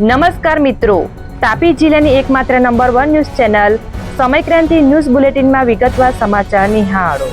નમસ્કાર મિત્રો. તાપી જિલ્લાની એકમાત્ર number one news channel Samaykranti news બુલેટિનમાં વિગતવાર સમાચાર નિહાળો.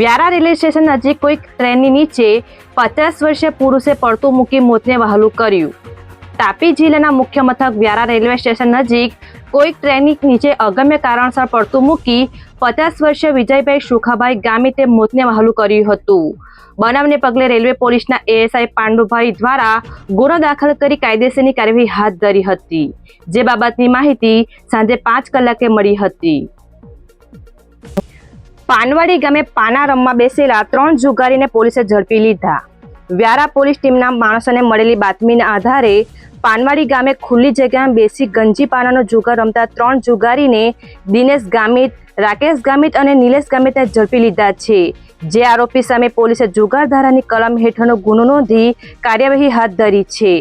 વ્યારા રેલવે સ્ટેશન નજીક કોઈક ટ્રેનની નીચે પચાસ વર્ષીય પુરુષે પડતું મૂકી મોતને વહાલું કર્યું. તાપી જિલ્લાના મુખ્ય મથક વ્યારા રેલવે સ્ટેશન નજીક કોઈક ટ્રેનની નીચે અગમ્ય કારણસર પડતું મૂકી પચાસ વર્ષીય વિજયભાઈ સુખાભાઈ ગામિતે મોતને વહાલું કર્યું હતું. બનાવને પગલે રેલવે પોલીસના એએસઆઈ પાંડુભાઈ દ્વારા ગુનો દાખલ કરી કાયદેસરની કાર્યવાહી હાથ ધરી હતી. જે બાબતની માહિતી સાંજે પાંચ કલાકે મળી હતી. પાનવાડી ગામે પાના રમવા બેસેલા ત્રણ જુગારીને પોલીસે ઝડપી લીધા. વ્યારા પોલીસ ટીમના માણસોને મળેલી બાતમીના આધારે પાનવાડી ગામે ખુલ્લી જગ્યામાં બેસી ગંજી પાનાનો જુગાર રમતા ત્રણ જુગારીને દિનેશ ગામિત, રાકેશ ગામિત અને નિલેશ ગામિતને ઝડપી લીધા છે. જે આરોપી સામે પોલીસે જુગાર ધારાની કલમ હેઠળનો ગુનો નોંધી કાર્યવાહી હાથ ધરી છે.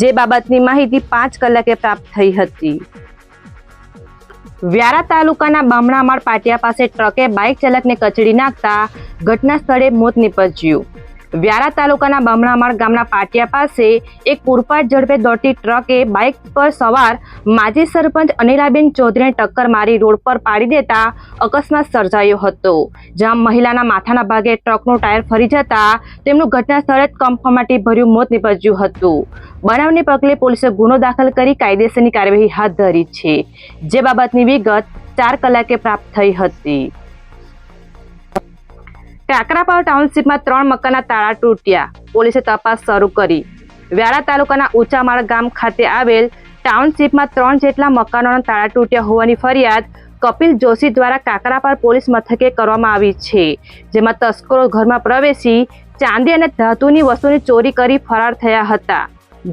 જે બાબતની માહિતી પાંચ કલાકે પ્રાપ્ત થઈ હતી. વ્યારા તાલુકાના બામણામાળ પાટિયા પાસે ટ્રકે બાઇક ચાલકને કચડી નાખતા ઘટના સ્થળે મોત નીપજ્યું. વ્યારા તાલુકાના બમણામાળ ગામના પાટિયા પાસે એક પૂરપાટ ઝડપે દોડતી ટ્રકે બાઇક પર સવાર માજી સરપંચ અનિલાબેન ચૌધરીને ટક્કર મારી રોડ પર પાડી દેતા અકસ્માત સર્જાયો હતો. જ્યાં મહિલાના માથાના ભાગે ટ્રકનું ટાયર ફરી જતા તેમનું ઘટના સ્થળે જ કંફમાટી ભર્યું મોત નીપજ્યું હતું. બનાવને પગલે પોલીસે ગુનો દાખલ કરી કાયદેસરની કાર્યવાહી હાથ ધરી છે. જે બાબતની વિગત ચાર કલાકે પ્રાપ્ત થઈ હતી. કાકરાપાવ ટાઉનશીપમાં ત્રણ મકાનના તાળા તૂટ્યા. પોલીસે તપાસ શરૂ કરી. વ્યારા તાલુકાના ઊંચામાળ ગામ ખાતે આવેલ ટાઉનશીપમાં ત્રણ જેટલા મકાનોના તાળા તૂટ્યા હોવાની ફરિયાદ કપિલ જોશી દ્વારા કાકરાપાર પોલીસ મથકે કરવામાં આવી છે, જેમાં તસ્કરો ઘરમાં પ્રવેશી ચાંદી અને ધાતુની વસ્તુની ચોરી કરી ફરાર થયા હતા.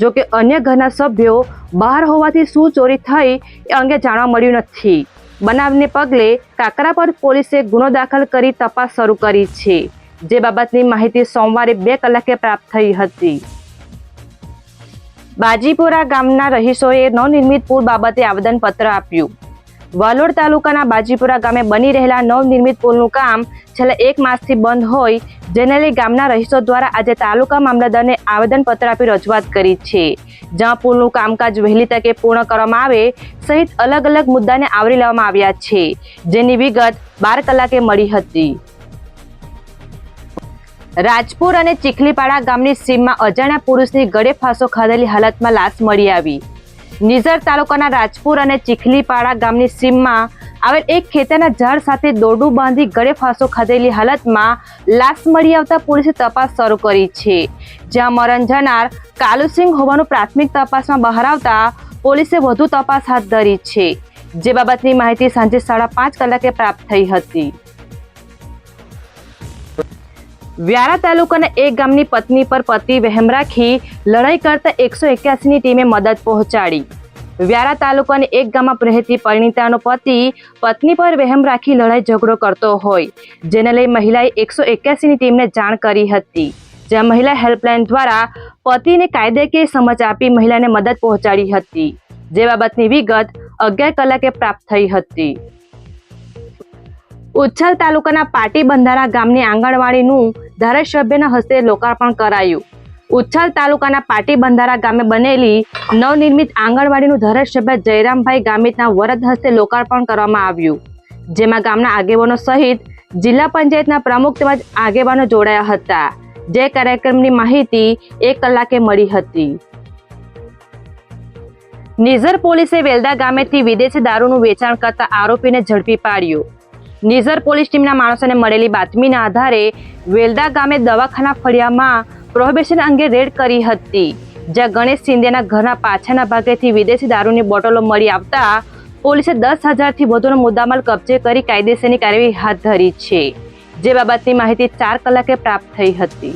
જો કે અન્ય ઘરના સભ્યો બહાર હોવાથી શું ચોરી થઈ એ અંગે જાણવા મળ્યું નથી. બનાવને પગલે કાકરા પર પોલીસે ગુનો દાખલ કરી તપાસ શરૂ કરી છે. જે બાબતની માહિતી સોમવારે બે કલાકે પ્રાપ્ત થઈ હતી. બાજીપુરા ગામના રહીશોએ નવનિર્મિત પુલ બાબતે આવેદનપત્ર આપ્યું. વાલોડ તાલુકાના બાજીપુરા ગામે બની રહેલા નવનિર્મિત પુલનું કામ છેલ્લા એક માસથી બંધ હોય જેને લઈ ગામના રહીશો દ્વારા આજે તાલુકા મામલતદારને આવેદનપત્ર આપી રજૂઆત કરી છે. જ્યાં પુલનું કામકાજ વહેલી તકે પૂર્ણ કરવામાં આવે, સહિત અલગ અલગ મુદ્દાને આવરી લેવામાં આવ્યા છે, જેની વિગત બાર કલાકે મળી હતી. રાજપુર અને ચીખલીપાડા ગામની સીમમાં અજાણ્યા પુરુષની ગળે ફાંસો ખાધેલી હાલતમાં લાશ મળી આવી. નિઝર તાલુકાના રાજપુર અને ચીખલીપાડા ગામની સીમમાં આવેલ એક ખેતરના ઝાડ સાથે દોરડું બાંધી ગળે ફાંસો ખાધેલી હાલતમાં લાશ મળી આવતા પોલીસે તપાસ શરૂ કરી છે. જ્યાં મરણ જનાર કાલુસિંહ હોવાનું પ્રાથમિક તપાસમાં બહાર આવતા પોલીસે વધુ તપાસ હાથ ધરી છે. જે બાબતની માહિતી સાંજે સાડા પાંચ કલાકે પ્રાપ્ત થઈ હતી. વ્યારા તાલુકાના એક ગામની પત્ની પર પતિ વહેમ રાખી લડાઈ કરતા એકસો એક્યાસીની ટીમે મદદ પહોંચાડી. વ્યારા તાલુકાની એક ગામમાં રહેતી પરિણીતાનો પતિ પત્ની પર વહેમ રાખી લડાઈ ઝઘડો કરતો હોય, જેને લઈ મહિલાએ એકસો એક્યાસીની ટીમને જાણ કરી હતી. જ્યાં મહિલા હેલ્પલાઇન દ્વારા પતિને કાયદેકીય સમજ આપી મહિલાને મદદ પહોંચાડી હતી, જે બાબતની વિગત અગિયાર કલાકે પ્રાપ્ત થઈ હતી. ઉચ્છલ તાલુકાના પાટી બંધારા ગામની આંગણવાડીનું ધારાસભ્યના હસ્તે લોકાર્પણ કરાયું. ઉચ્છલ તાલુકાના પાટી બંધારા ગામે બનેલી નવનિર્મિત આંગણવાડીનું ધારાસભ્ય જયરામભાઈ ગામિતના વરદ હસ્તે લોકાર્પણ કરવામાં આવ્યું. જેમાં ગામના આગેવાનો સહિત જિલ્લા પંચાયતના પ્રમુખ તેમજ આગેવાનો જોડાયા હતા. જે કાર્યક્રમની માહિતી એક કલાકે મળી હતી. નિઝર પોલીસે વેલદા ગામેથી વિદેશી દારૂનું વેચાણ કરતા આરોપીને ઝડપી પાડ્યો. નિઝર પોલીસ ટીમના માણસોને મળેલી બાતમીના આધારે વેલદા ગામે દવાખાના ફળિયામાં પ્રોહિબિશન અંગે રેડ કરી હતી. જ્યાં ગણેશ શિંદેના ઘરના પાછળના ભાગેથી વિદેશી દારૂની બોટલો મળી આવતા પોલીસે દસ હજારથી વધુનો મુદ્દામાલ કબજે કરી કાયદેસરની કાર્યવાહી હાથ ધરી છે. જે બાબતની માહિતી ચાર કલાકે પ્રાપ્ત થઈ હતી.